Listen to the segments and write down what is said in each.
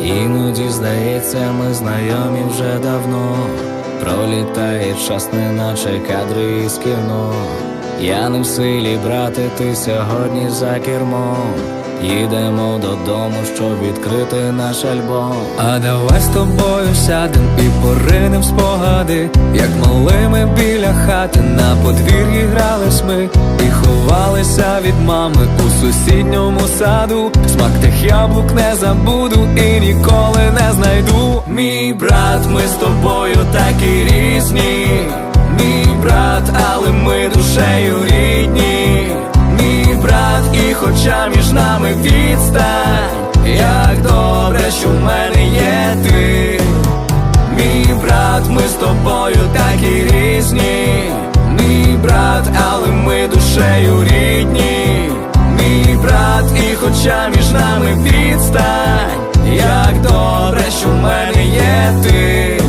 Іноді здається, ми знайомі вже давно. Пролітає час, не наче кадри із кіно. Я не в силі брати, ти сьогодні за кермом. Їдемо додому, щоб відкрити наш альбом. А давай з тобою сядем і поринем спогади, як малими біля хати на подвір'ї грались ми і ховалися від мами у сусідньому саду. Смак тих яблук не забуду і ніколи не знайду. Мій брат, ми з тобою такі різні. Мій брат, але ми душею рідні. Мій брат, і хоча нами відстань, як добре, що в мене є ти. Мій брат, ми з тобою такі різні. Мій брат, але ми душею рідні. Мій брат, і хоча між нами відстань, як добре, що в мене є ти.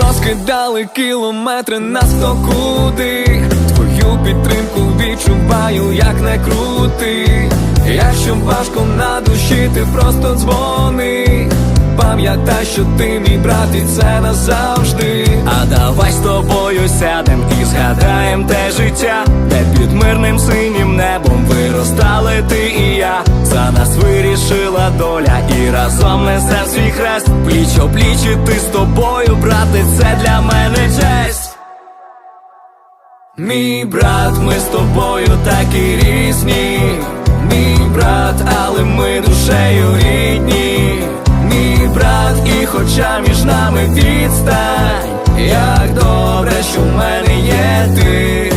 Розкидали кілометри нас хто куди Твою підтримку відчуваю, як не крути Якщо важко на душі, ти просто дзвони. Пам'ятай, що ти мій брат і це назавжди. А давай з тобою сядем і згадаєм те життя Де під мирним синім небом виростали ти і я. За нас вирішила доля і разом несе свій хрест. Пліч опліч іти з тобою, брате, це для мене честь. Мій брат, ми з тобою такі різні. Брат, але ми душею рідні. Мій брат, і хоча між нами відстань, як добре, що в мене є ти.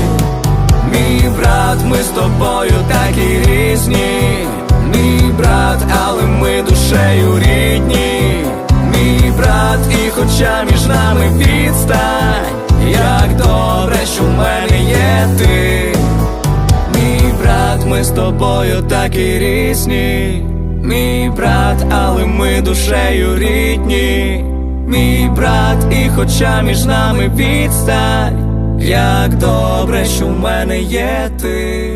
Мій брат, ми з тобою такі різні. Мій брат, але ми душею рідні. Мій брат, і хоча між нами відстань, як добре, що в мене є ти. З тобою такі різні. Мій брат, але ми душею рідні. Мій брат, і хоча між нами відстань, як добре, що в мене є ти.